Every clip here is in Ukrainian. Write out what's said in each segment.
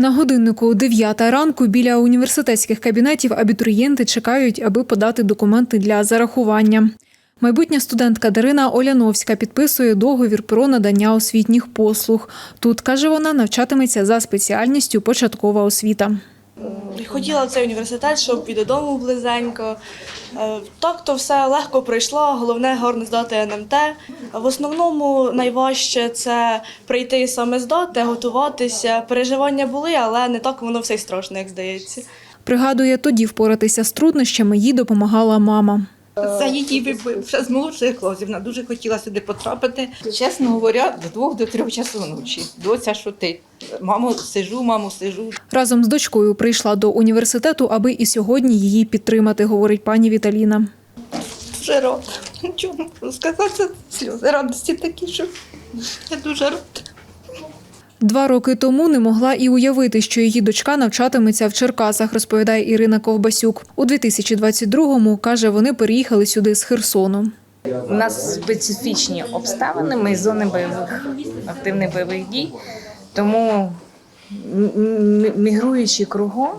На годиннику 9 ранку біля університетських кабінетів абітурієнти чекають, аби подати документи для зарахування. Майбутня студентка Дарина Оляновська підписує договір про надання освітніх послуг. Тут, каже вона, навчатиметься за спеціальністю початкова освіта. Хотіла в цей університет, щоб і додому близенько. Е, Так то все легко пройшло, головне гарно здати НМТ. В основному найважче це прийти саме здати, готуватися. Переживання були, але не так воно все й страшно, як здається. Пригадує, тоді впоратися з труднощами їй допомагала мама. За її ще з молодших класів. Вона дуже хотіла сюди потрапити. Чесно говоря, з двох до трьох часу ночі. Доця, що ти? Мамо, сижу, мамо, сижу. Разом з дочкою прийшла до університету, аби і сьогодні її підтримати, говорить пані Віталіна. Дуже рада. Нічого не можу сказати. Сльози радості такі, що я дуже рада. Два роки тому не могла і уявити, що її дочка навчатиметься в Черкасах, розповідає Ірина Ковбасюк. У 2022-му, каже, вони переїхали сюди з Херсону. У нас специфічні обставини. Ми з зони бойових активних бойових дій, тому мігруючи кругом,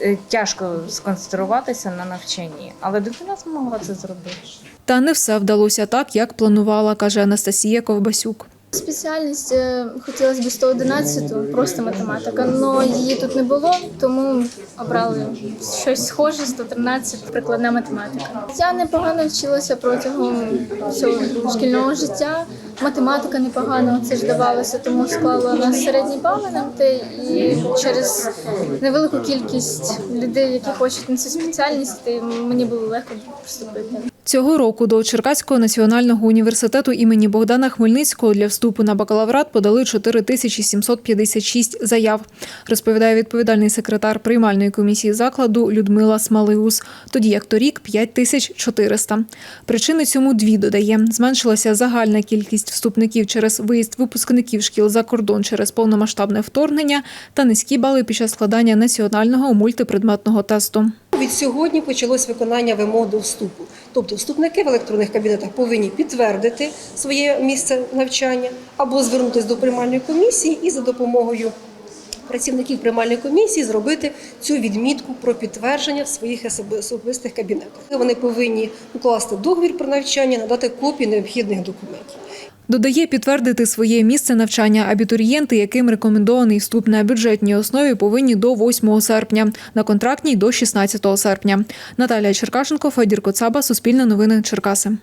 е, тяжко сконцентруватися на навчанні. Але дитина змогла це зробити. Та не все вдалося так, як планувала, каже Анастасія Ковбасюк. Спеціальність е, хотілося б 111, просто математика, але її тут не було, тому обрали щось схоже, 113, прикладна математика. Я непогано вчилася протягом всього шкільного життя. Математика непогано це ж давалося, тому склала на середній бал на МТ і через невелику кількість людей, які хочуть на цю спеціальність, мені було легко приступити. Цього року до Черкаського національного університету імені Богдана Хмельницького для вступу на бакалаврат подали 4756 заяв, розповідає відповідальний секретар приймальної комісії закладу Людмила Смалиус. Тоді як торік 5400. Причини цьому дві додає: зменшилася загальна кількість вступників через виїзд випускників шкіл за кордон через повномасштабне вторгнення та низькі бали під час складання національного мультипредметного тесту. Від сьогодні почалось виконання вимог до вступу. Тобто вступники в електронних кабінетах повинні підтвердити своє місце навчання або звернутися до приймальної комісії і за допомогою працівників приймальної комісії зробити цю відмітку про підтвердження в своїх особи- особистих кабінетах. Вони повинні укласти договір про навчання, надати копії необхідних документів. Додає, підтвердити своє місце навчання абітурієнти, яким рекомендований вступ на бюджетній основі, повинні до 8 серпня, на контрактній – до 16 серпня. Наталія Черкашенко, Федір Коцаба, Суспільне новини, Черкаси.